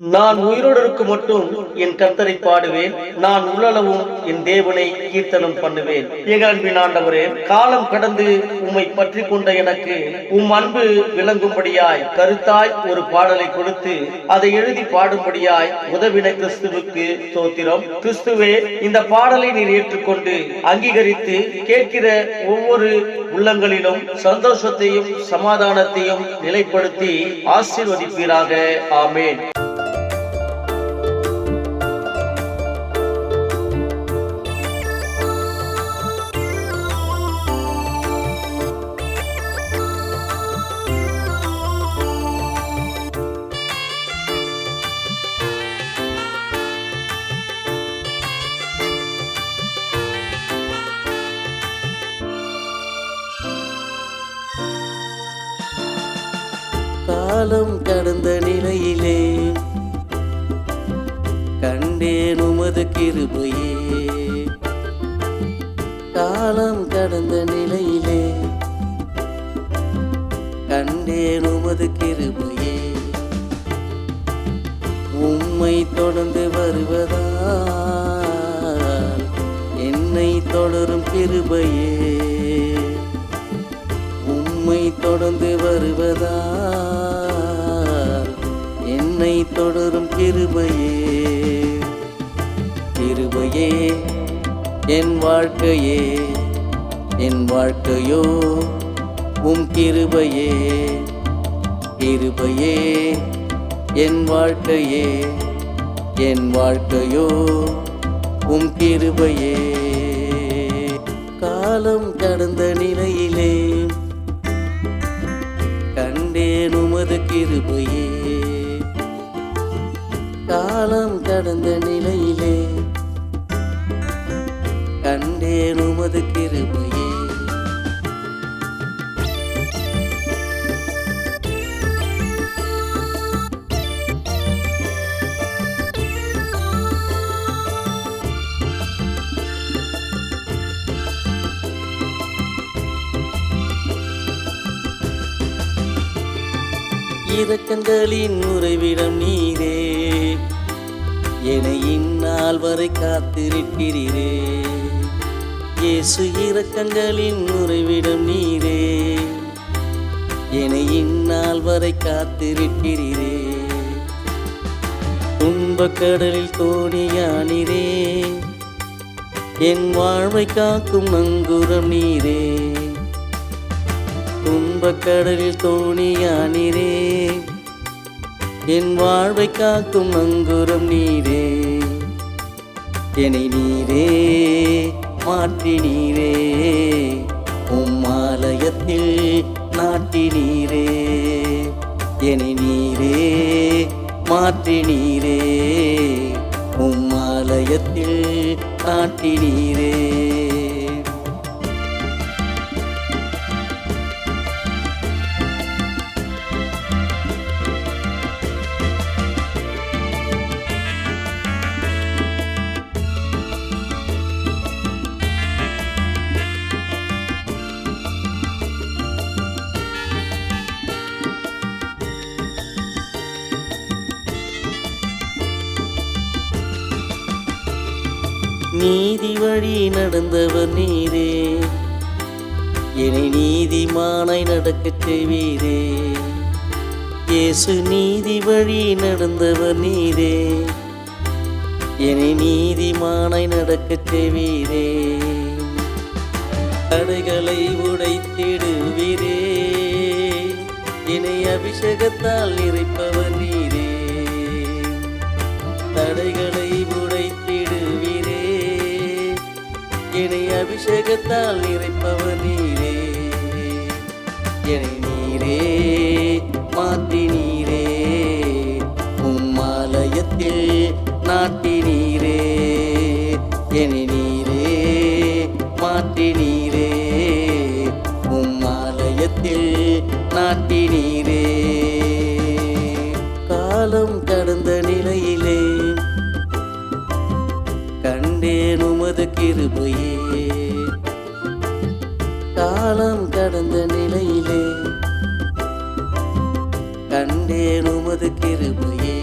நான் உயிரோடு இருக்கும் மட்டும் என் கர்த்தரை பாடுவேன். நான் உள்ளளவும் என் தேவனை கீர்த்தனம் பண்ணுவேன். எங்கள் அன்பின் ஆண்டவரே காலம் கடந்து உம்மை பற்றி கொண்ட எனக்கு உம் அன்பு விளங்கும்படியாய் கருத்தாய் ஒரு பாடலை கொடுத்து அதை எழுதி பாடும்படியாய் உதவின கிறிஸ்துவுக்கு தோத்திரம் கிறிஸ்துவே இந்த பாடலை நீர் ஏற்றுக்கொண்டு அங்கீகரித்து கேட்கிற ஒவ்வொரு உள்ளங்களிலும் சந்தோஷத்தையும் சமாதானத்தையும் நிலைப்படுத்தி ஆசீர்வதிப்பீராக. ஆமேன். காலம் கடந்த நிலையிலே கண்டேன் உமது கிருபையே. காலம் கடந்த நிலையிலே கண்டேன் உமது கிருபையே. உம்மை தொடர்ந்து வருவதால் என்னை தொடரும் கிருபையே. தொடர்ந்து வருவதா உன்னை தொடரும் கிருபையே. கிருபையே என் வாழ்க்கையே என் வாழ்க்கையோ உம் கிருபையே. கிருபையே என் வாழ்க்கையே என் வாழ்க்கையோ உம் கிருபையே. காலம் கடந்த நிலையிலே கண்டேன் உமது கிருபையே. காலம் கடந்த நிலையிலே கண்டேனும் இரக்கங்களின் உறைவிடம் நீரே. என இந்நாள் வரை காத்திருக்கிறீரே. இயேசு இரக்கங்களின் உறைவிடம் நீரே. என இந்நாள் வரை காத்திருக்கிறீரே. துன்பக் கடலில் தோணியானிரே என் வாழ்வை காக்கும் அங்குரம் நீரே. துன்பக்கடலில் தோணியானிரே. என் வாழ்வை காக்கும் அங்குரம் நீரே. என்னை நீரே மாற்றி நீரே. உம்மாலயத்தில் நாட்டி நீரே. என்னை நீரே மாற்றி நீரே. உம்மாலயத்தில் நாட்டி நீரே. நீதி வழி நடந்தவர் நீரே. என்னை நீதிமானை நடக்கச் செய்வீரே. இயேசு நீதி வழி நடந்தவர் நீரே. என்னை நீதிமானை நடக்கச் செய்வீரே. தடைகளை உடைத்திடுவீரே. என்னை அபிஷேகத்தால் இருப்பவர் அபிஷேகத்தால் நிறைப்பவர் நீரே. என்னை நீரே மாற்றி நீரே. உம்மாலயத்தில் நாட்டி நீரே. என்னை நீரே மாற்றி நீரே. உம்மாலயத்தில் நாட்டி நீரே. காலம் கடந்த நிலையிலே கண்டேன் உமது கிருபையே. உமது கிருபையே.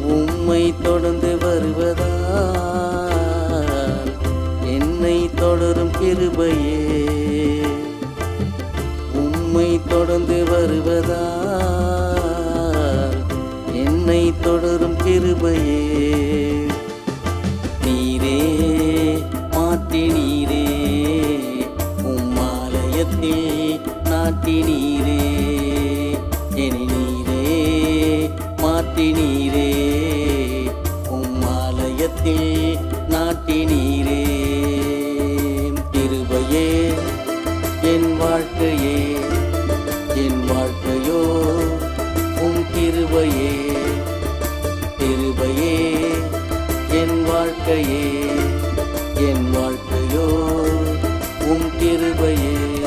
உம்மை தொடர்ந்து வருவதால் என்னை தொடரும் கிருபையே. உம்மை தொடர்ந்து வருவதால் என்னை தொடரும் கிருபையே. நீரே மாட்டி நீரே. உம்மாலயத்தில் நாட்டி நீரே. எனி நீரே மாற்றி நீரே. உம்மாலயத்தில் நாட்டி நீரே. கிருபையே என் வாழ்க்கையே என் வாழ்க்கையோ உம் கிருபையே. கிருபையே என் வாழ்க்கையே என் வாழ்க்கையோ உம் கிருபையே.